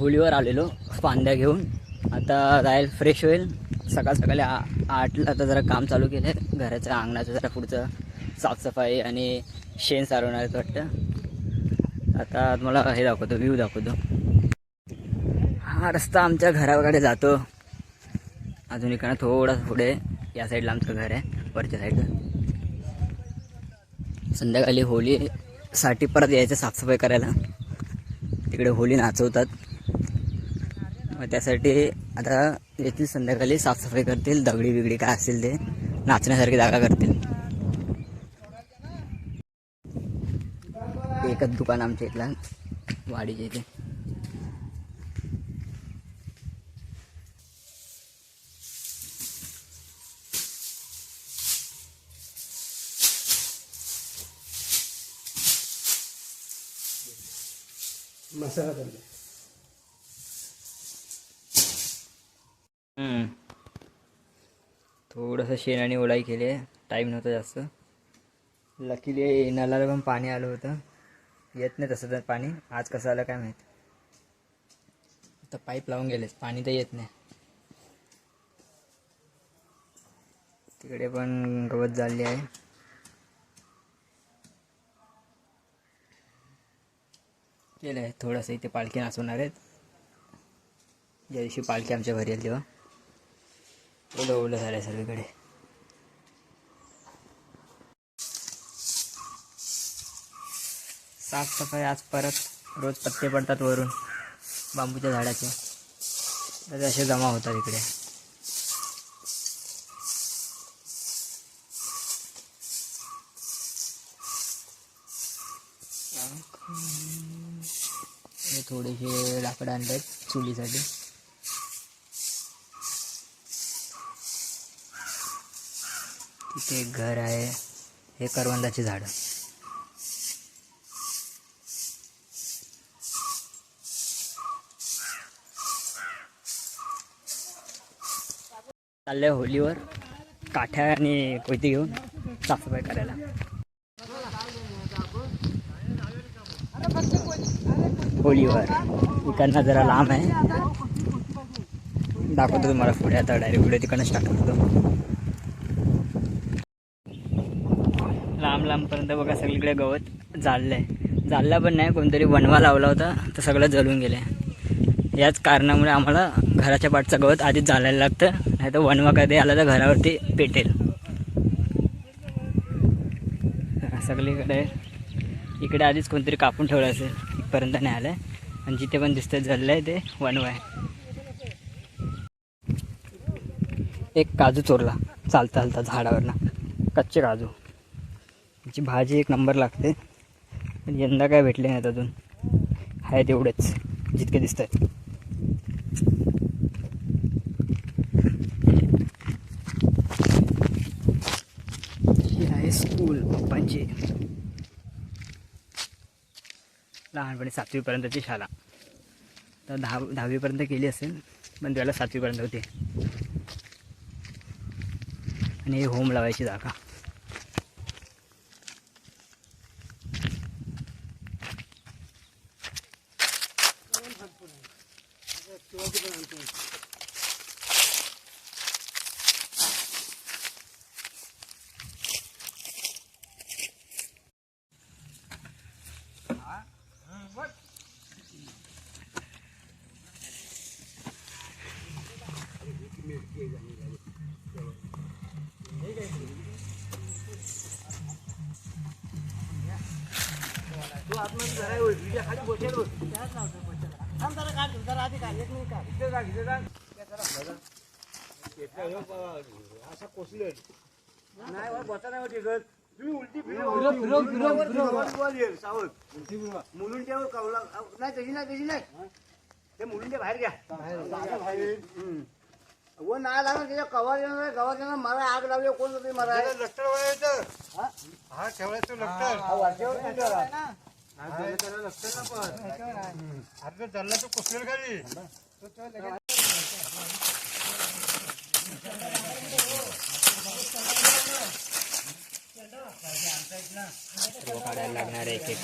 होळीवर आलेलो फांद्या घेऊन. आता जाईल फ्रेश होईल. सकाळ सकाळी आ आठला आता जरा काम चालू केलं. आहे घराचं अंगणाचं जरा पुढचं साफसफाई आणि शेण सारवणार वाटतं. आता तुम्हाला हे दाखवतो व्ह्यू दाखवतो. हा रस्ता आमच्या घराकडे जातो. अजून इकडं थोडा पुढे. या साईडला आमचं घर आहे वरच्या साईडला संध्याकाळी होळीसाठी परत यायचं साफसफाई करायला. तिकडे होळी नाचवतात. मग त्यासाठी आता येथील संध्याकाळी साफसफाई करतील दगडी बिगडी काय असेल ते नाचण्यासारखी जागा करतील. एकच दुकान आमच्या इथला वाडीच्या इथे. मसाला थोडंसं शेण आणि ओढाई केली आहे. टाईम नव्हता जास्त. लकीली नळाला पण पाणी आलं होतं. येत नाही तसं तर पाणी. आज कसं आलं काय माहीत. आता पाईप लावून गेलेच पाणी तर येत नाही. तिकडे पण गवत झाली आहे. केलं आहे थोडंसं इथे पालखी नाचवणार आहेत. ज्या दिवशी पालखी आमच्या घरी येईल तेव्हा. ओलं ओलं झालं आहे सगळीकडे साफसफाई आज परत रोज पत्ते पडतात वरून बांबूच्या झाडाचे. तर असे जमा होतात इकडे. थोडेसे लाकडं आणतात आहेत चुलीसाठी. तिथे एक घर आहे. हे करवंदाची झाडं. चाललंय होलीवर. काठ्या आणि कोयती घेऊन साफसफाई करायला. होलीवर. इकडनं जरा लांब आहे. दाखवतो तुम्हाला पुढे आता डायरेक्ट पुढे तिकडनं स्टार्ट लांब लांबपर्यंत बघा सगळीकडे गवत जाळलंय जाळला पण नाही कोणतरी वनवा लावला होता तर सगळं जळून गेलं. याच कारणामुळे आम्हाला घराच्या पाठचं गवत आधीच जाळायला लागतं नाही तर वनवा कधी आला तर घरावरती पेटेल. सगळीकडे इकडे आधीच कोणतरी कापून ठेवलं असेल इथपर्यंत नाही आलं आणि जिथे पण दिसतं जळलं आहे ते वनवा आहे. एक काजू चोरला चालता चालता झाडावरनं. कच्चे काजू. याची भाजी एक नंबर लागते. पण यंदा काय भेटले नाहीत अजून. आहे तेवढेच जितके दिसत आहेत ही आहे स्कूल पप्पांची. लहानपणी सातवीपर्यंतची शाळा. तर दहा दहावीपर्यंत केली असेल पण त्याला सातवीपर्यंत होती. आणि हे होम लावायची जागा. तू आतमध्ये घरा व्हिडिओ खाली बसेल त्याच लावतो असा कोसले. नाही बसा नाही टिकत तुम्ही उलटी मुलून ठेव कवला. नाही तशी नाही तशी नाही. ते मुलून बाहेर घ्या. व नाही लागणार त्याच्या कवर येणार गवत येणार मला आग लावली कोण तरी मला लष्टर हा? हा ठेवायचं लष्टर नाही अर्ध चालला तो कुसलेल खाली काढायला लागणार एक एक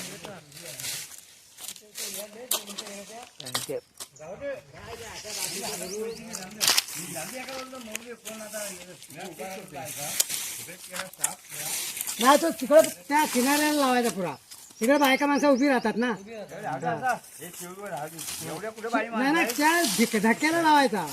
नाही तो तिकडं त्या किनाऱ्याला लावायचा पुरा. तिकडे बायका माणसं उभी राहतात ना. हे नाही ना त्या धिक- धक्क्याला लावायचा.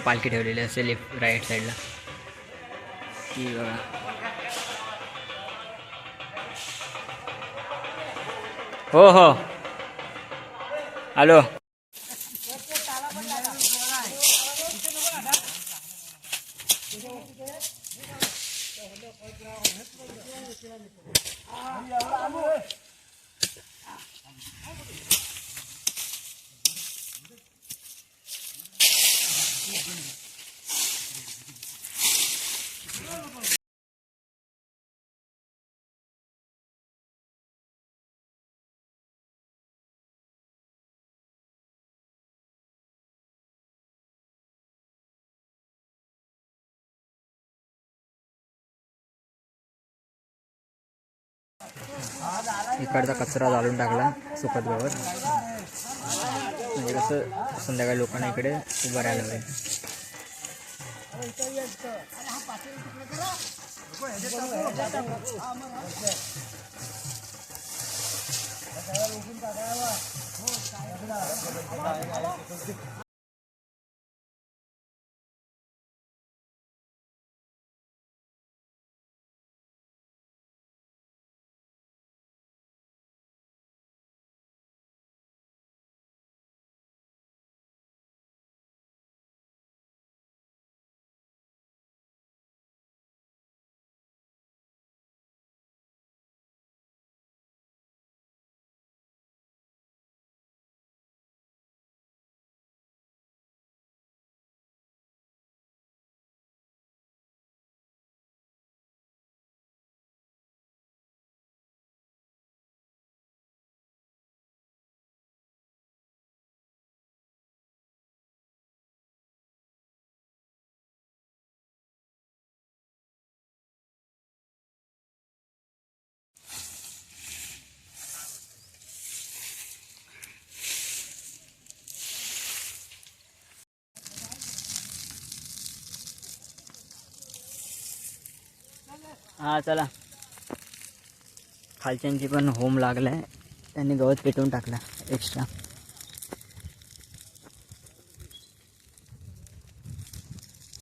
पालखी ठेवलेली असते लेफ्ट राईट साईडला ती बघा हो हो हॅलो इकडचा कचरा जाळून टाकला सुखद गवत म्हणजे कसं संध्याकाळी लोकांना इकडे उभं राहायला पाहिजे हा चला. खालच्यांची पण होम लागलाय. त्यांनी गवत पेटवून टाकला एक्स्ट्रा